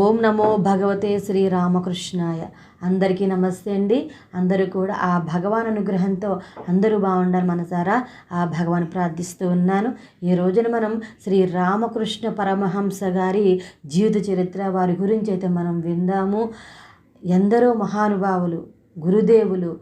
ఓం నమో భగవతే శ్రీ రామకృష్ణాయ. అందరికీ నమస్తే అండి. అందరూ కూడా ఆ భగవాన్ అనుగ్రహంతో అందరూ బాగుండాలి మనసారా ఆ భగవాన్ ప్రార్థిస్తూ ఉన్నాను. ఈ రోజున మనం శ్రీ రామకృష్ణ పరమహంస గారి జీవిత చరిత్ర వారి గురించి అయితే మనం విందాము. ఎందరో మహానుభావులు గురుదేవులు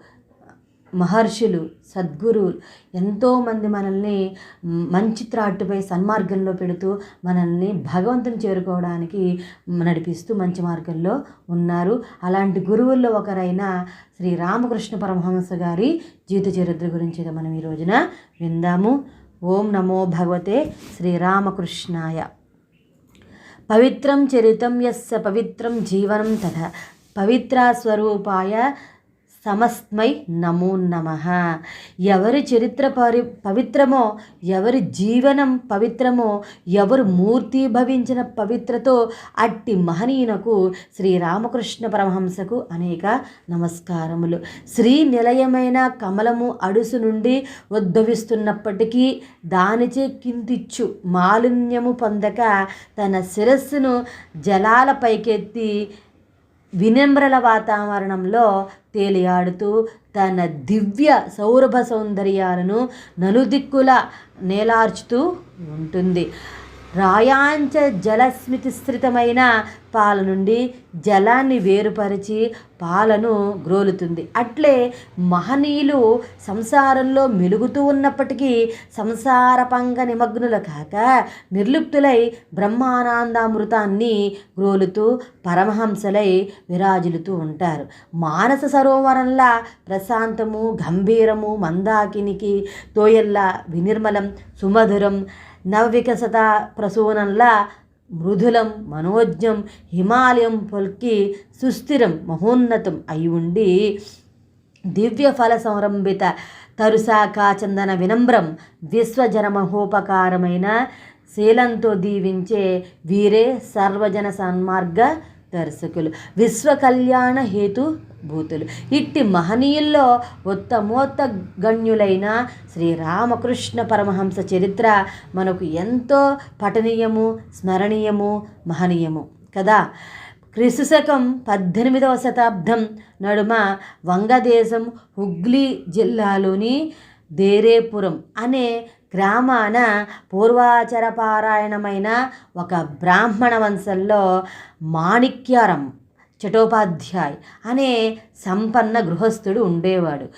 మహర్షులు సద్గురువులు ఎంతోమంది మనల్ని మంచి త్రాట్టుపై సన్మార్గంలో పెడుతూ మనల్ని భగవంతుని చేరుకోవడానికి నడిపిస్తూ మంచి మార్గంలో ఉన్నారు. అలాంటి గురువుల్లో ఒకరైన శ్రీ రామకృష్ణ పరమహంస గారి జీవిత చరిత్ర గురించి మనం ఈ రోజున విందాము. ఓం నమో భగవతే శ్రీరామకృష్ణాయ పవిత్రం చరితం ఎస్స పవిత్రం జీవనం తథ. పవిత్ర స్వరూపాయ సమస్మై నమో నమ. ఎవరి చరిత్ర పరి పవిత్రమో ఎవరి జీవనం పవిత్రమో ఎవరు మూర్తి భవించిన పవిత్రతో అట్టి మహనీయునకు శ్రీరామకృష్ణ పరమహంసకు అనేక నమస్కారములు. శ్రీ నిలయమైన కమలము అడుసు నుండి ఉద్భవిస్తున్నప్పటికీ దానిచే కిందిచ్చు మాలిన్యము పొందక తన శిరస్సును జలాల పైకెత్తి వినమ్రల వాతావరణంలో తేలియాడుతూ తన దివ్య సౌరభ సౌందర్యాలను నలుదిక్కుల నేలార్చుతూ ఉంటుంది. రాయాంచ జలస్మితిశ్రితమైన పాల నుండి జలాన్ని వేరుపరిచి పాలను గ్రోలుతుంది. అట్లే మహనీయులు సంసారంలో మెలుగుతూ ఉన్నప్పటికీ సంసార పంగ నిమగ్నులు కాక నిర్లిప్తులై బ్రహ్మానందామృతాన్ని గ్రోలుతూ పరమహంసలై విరాజులుతూ ఉంటారు. మానస సరోవరంలా ప్రశాంతము గంభీరము మందాకినికి తోయల్లా వినిర్మలం సుమధురం నవవికసత ప్రసూనంలా మృదులం మనోజ్ఞం హిమాలయం పొల్కి సుస్థిరం మహోన్నతం అయి ఉండి దివ్య ఫల సంరంభిత తరుసాకా చందన వినమ్రం విశ్వజనమహోపకారమైన శీలంతో దీవించే వీరే సర్వజన సన్మార్గ దర్శకులు. విశ్వకళ్యాణ హేతు భూతులు. ఇట్టి మహనీయుల్లో ఉత్తమోత్త గణ్యులైన శ్రీరామకృష్ణ పరమహంస చరిత్ర మనకు ఎంతో పఠనీయము స్మరణీయము మహనీయము. కదా? క్రిస్తుశకం పద్దెనిమిదవ శతాబ్దం నడుమ వంగదేశం హుగ్లీ జిల్లాలోని దేరేపురం అనే గ్రామాన పూర్వాచర పారాయణమైన ఒక బ్రాహ్మణ వంశంలో మాణిక్యారం చటోపాధ్యాయ్ అనే సంపన్న గృహస్థుడు ఉండేవాడు.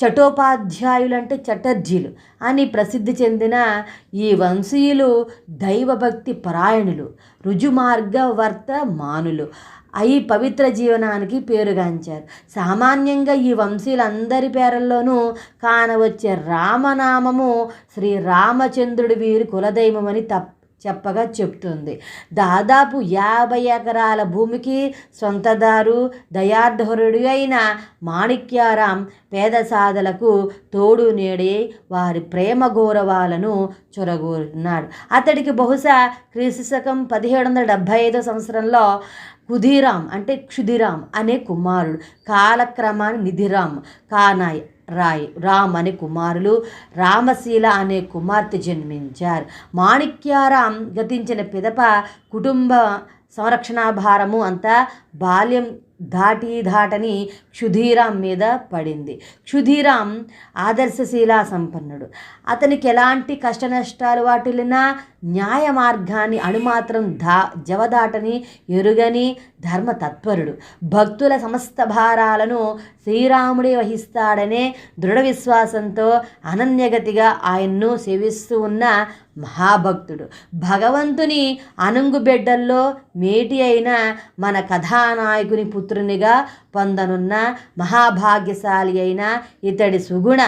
చటోపాధ్యాయులంటే చటర్జీలు అని ప్రసిద్ధి చెందిన ఈ వంశీయులు దైవభక్తి పరాయణులు రుజుమార్గవర్త మానులు అయి పవిత్ర జీవనానికి పేరుగాంచారు. సామాన్యంగా ఈ వంశీయులందరి పేర్లలోనూ కానవచ్చే రామనామము శ్రీ రామచంద్రుడి వీరి కులదైవమని తప్ప చెప్పగా చెప్తుంది. దాదాపు యాభై ఎకరాల భూమికి సొంతదారు దయార్ధరుడు అయిన మాణిక్యారాం పేద సాధలకు తోడు నేడి వారి ప్రేమ గౌరవాలను చొరగోరున్నాడు అతడికి బహుశా క్రీస్తు శకం పదిహేడు వందల డెబ్భై ఐదో సంవత్సరంలో కుధీరామ్ అంటే క్షుధిరామ్ అనే కుమారుడు కాలక్రమాన్ని నిధిరామ్ కానాయ్ రాయ్ రామ్ అనే కుమారులు. రామశీల అనే కుమార్తె జన్మించారు. మాణిక్యారాం గతించిన పిదప కుటుంబ సంరక్షణ భారము అంతా బాల్యం దాటి దాటని క్షుధీరాం మీద పడింది. క్షుధీరాం ఆదర్శశీలా సంపన్నుడు. అతనికి ఎలాంటి కష్ట నష్టాలు వాటిల్లినా న్యాయ మార్గాన్ని అణుమాత్రం దా జవదాటని ఎరుగని ధర్మతత్పరుడు. భక్తుల సమస్త భారాలను శ్రీరాముడే వహిస్తాడనే దృఢ విశ్వాసంతో అనన్యగతిగా ఆయన్ను సేవిస్తూ ఉన్న మహాభక్తుడు. భగవంతుని అనుంగు బిడ్డల్లో మేటి అయిన మన కథానాయకుని పుత్రునిగా పొందనున్న మహాభాగ్యశాలి అయిన ఇతడి సుగుణ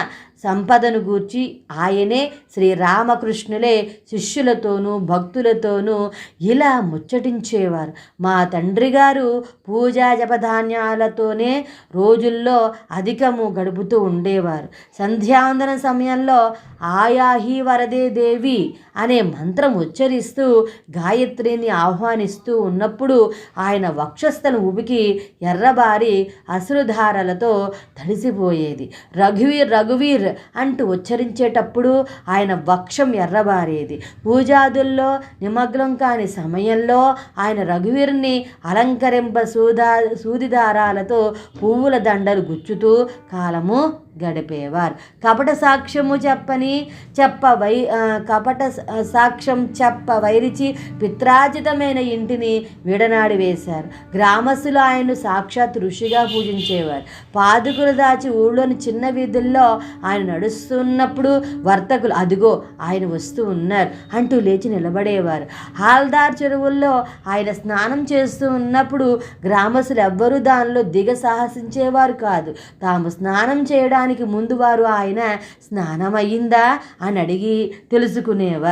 సంపదను గూర్చి ఆయనే శ్రీరామకృష్ణులే శిష్యులతోనూ భక్తులతోనూ ఇలా ముచ్చటించేవారు. మా తండ్రి గారు పూజా జపధాన్యాలతోనే రోజుల్లో అధికము గడుపుతూ ఉండేవారు. సంధ్యాందన సమయంలో ఆయాహి వరదే దేవి అనే మంత్రం ఉచ్చరిస్తూ గాయత్రిని ఆహ్వానిస్తూ ఉన్నప్పుడు ఆయన వక్షస్థను ఉబికి ఎర్రబారి అసురుధారలతో తడిసిపోయేది. రఘువీర్ రఘువీర్ అంటూ ఉచ్చరించేటప్పుడు ఆయన వక్షం ఎర్రబారేది. పూజాదుల్లో నిమగ్నం కాని సమయంలో ఆయన రఘువీర్ని అలంకరింప సూదా సూదిదారాలతో పువ్వుల దండలు గుచ్చుతూ కాలము గడిపేవారు. కపట సాక్ష్యము చెప్పని చెప్ప వై కపట స- సాక్ష్యం చెప్ప వైరిచి పిత్రాజితమైన ఇంటిని విడనాడి వేశారు. గ్రామస్తులు ఆయన్ను సాక్షాత్ ఋషిగా పూజించేవారు. పాదుకులు దాచి ఊళ్ళోని చిన్న వీధుల్లో ఆయన నడుస్తున్నప్పుడు వర్తకులు అదిగో ఆయన వస్తూ ఉన్నారు అంటూ లేచి నిలబడేవారు. హాల్దార్ చెరువుల్లో ఆయన స్నానం చేస్తూ ఉన్నప్పుడు గ్రామస్తులు ఎవ్వరూ దానిలో దిగ సాహసించేవారు కాదు. తాము స్నానం చేయడానికి ముందు వారు ఆయన స్నానమయ్యిందా? అని అడిగి తెలుసుకునేవారు.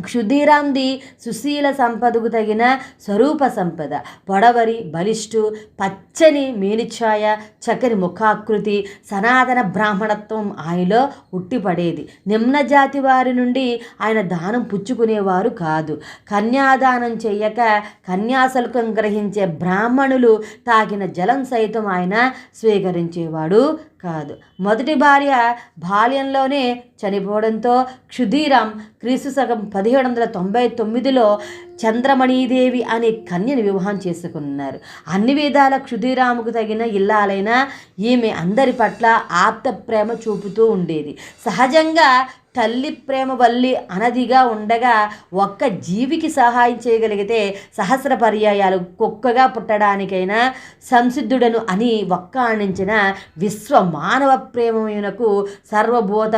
క్షుధీరాంది సుశీల సంపదకు తగిన స్వరూప సంపద. పొడవరి బలిష్టు పచ్చని మేనిఛాయ చక్కని ముఖాకృతి సనాతన బ్రాహ్మణత్వం ఆయనలో ఉట్టిపడేది. నిమ్న జాతి వారి నుండి ఆయన దానం పుచ్చుకునేవారు కాదు. కన్యాదానం చెయ్యక కన్యాశుల్కం గ్రహించే బ్రాహ్మణులు తాగిన జలం సైతం ఆయన స్వీకరించేవాడు కాదు. మొదటి భార్య బాల్యంలోనే చనిపోవడంతో క్షుధీరాం క్రీస్తు సగం పదిహేడు వందల తొంభై తొమ్మిదిలో చంద్రమణీదేవి అనే కన్యను వివాహం చేసుకున్నారు. అన్ని విధాల క్షుధీరాముకు తగిన ఇల్లాలైన ఈమె అందరి పట్ల ఆప్త ప్రేమ చూపుతూ ఉండేది. సహజంగా తల్లి ప్రేమ వల్లి అనదిగా ఉండగా ఒక్క జీవికి సహాయం చేయగలిగితే సహస్ర పర్యాయాలు కుక్కగా పుట్టడానికైనా సంసిద్ధుడను అని ఒక్క ఆణించిన విశ్వ మానవ ప్రేమయునకు సర్వభూత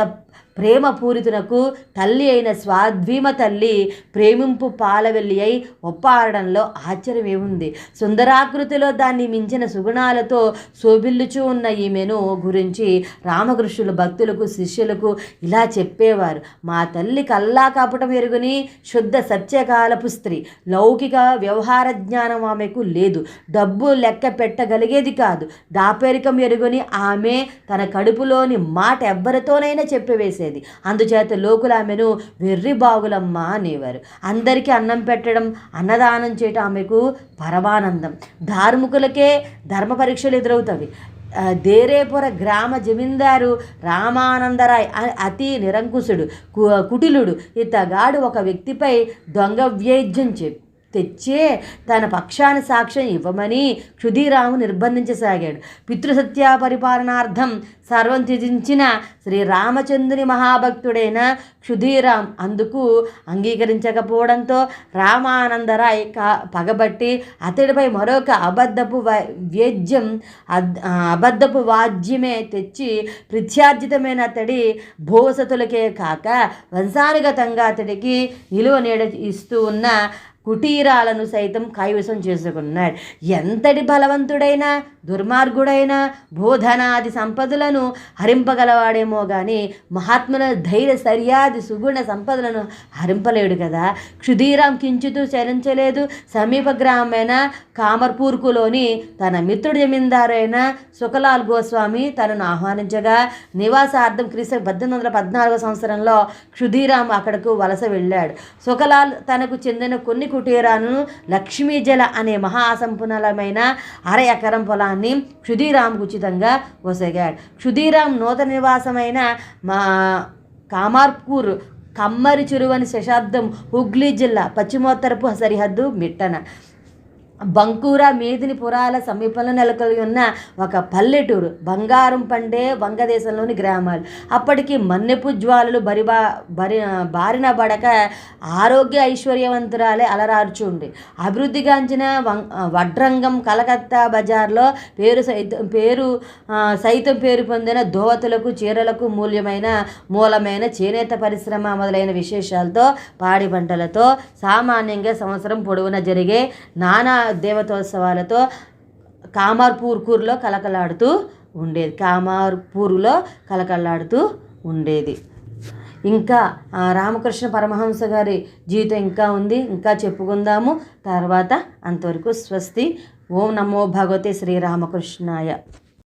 ప్రేమ పూరితునకు తల్లి అయిన స్వాధ్వీమ తల్లి ప్రేమింపు పాలవెల్లి అయి ఒప్పారడంలో ఆశ్చర్యమేముంది. సుందరాకృతిలో దాన్ని మించిన సుగుణాలతో శోభిల్లుచూ ఉన్న ఈమెను గురించి రామకృష్ణులు భక్తులకు శిష్యులకు ఇలా చెప్పేవారు. మా తల్లి కల్లా కాపటం ఎరుగుని శుద్ధ సత్యకాలపు స్త్రీ. లౌకిక వ్యవహార జ్ఞానం ఆమెకు లేదు. డబ్బు లెక్క పెట్టగలిగేది కాదు. దాపేరికం ఎరుగుని ఆమె తన కడుపులోని మాట ఎవ్వరితోనైనా చేసేది. అందుచేత లోకులు ఆమెను వెర్రి బాగులమ్మ అనేవారు. అందరికీ అన్నం పెట్టడం అన్నదానం చేయటం ఆమెకు పరమానందం. ధార్మికులకే ధర్మ పరీక్షలు ఎదురవుతాయి దేరేపుర గ్రామ జమీందారు రామానందరాయ్ అతి నిరంకుశుడు కు- కుటిలుడు. ఇతగాడు ఒక వ్యక్తిపై దొంగ వ్యేద్యం చెప్పి తెచ్చే తన పక్షాన సాక్ష్యం ఇవ్వమని క్షుధీరాము నిర్బంధించసాగాడు. పితృసత్య పరిపాలనార్థం సర్వం త్యజించిన శ్రీ రామచంద్రుని మహాభక్తుడైన క్షుధీరాం అందుకు అంగీకరించకపోవడంతో రామానందరాయ్ కా పగబట్టి అతడిపై మరొక అబద్ధపు వై- వేద్యం అద్- అబద్ధపు వాద్యమే తెచ్చి ప్రత్యార్జితమైన అతడి భూసతులకే కాక వంశానుగతంగా అతడికి నిలువ నీడ ఇస్తూ ఉన్న కుటీరాలను సైతం కైవసం చేసుకున్నాడు. ఎంతటి బలవంతుడైన దుర్మార్గుడైన బోధనాది సంపదలను హరింపగలవాడేమో కానీ మహాత్ముల ధైర్య సర్యాది సుగుణ సంపదలను హరింపలేడు కదా. క్షుధీరాం కించుతూ చరించలేదు సమీప గ్రామమైన కామర్పూర్కులోని తన మిత్రుడు జమీందారైన సుఖలాల్ గోస్వామి తనను ఆహ్వానించగా నివాసార్థం క్రీస్తు పద్దెనిమిది వందల పద్నాలుగో సంవత్సరంలో క్షుధీరాం అక్కడకు వలస వెళ్ళాడు. సుఖలాల్ తనకు చెందిన కొన్ని కుటీరాలను లక్ష్మీజల అనే మహాసంపన్నమైన అర ఎకరం పొలాన్ని క్షుధీరాంకు ఉచితంగా వసగాడు. క్షుధీరాం నూతన నివాసమైన మా కామార్పూర్ కమ్మరి చెరువని శతాబ్దం హుగ్లీ జిల్లా పశ్చిమోత్తరపు సరిహద్దు మిట్టన. బంకూరా మేదినిపురాల సమీపంలో నెలకొని ఉన్న ఒక పల్లెటూరు. బంగారం పండే వంగదేశంలోని గ్రామాలు. అప్పటికి మన్నెపు జ్వాలలు బరిబా బరి బారిన పడక ఆరోగ్య ఐశ్వర్యవంతురాలే అలరార్చుండి అభివృద్ధిగాంచిన వం వడ్రంగం కలకత్తా బజార్లో పేరు సైతం పేరు సైతం పేరు పొందిన దోవతులకు చీరలకు మూల్యమైన మూలమైన చేనేత పరిశ్రమ మొదలైన విశేషాలతో పాడి పంటలతో సామాన్యంగా సంవత్సరం పొడవునా జరిగే నానా దేవతోత్సవాలతో కామార్పూర్కూరులో కలకలాడుతూ ఉండేది. కామార్పూర్లో కలకలాడుతూ ఉండేది. ఇంకా రామకృష్ణ పరమహంస గారి జీవితం ఇంకా ఉంది. ఇంకా చెప్పుకుందాము. తర్వాత అంతవరకు స్వస్తి. ఓం నమో భగవతే శ్రీరామకృష్ణాయ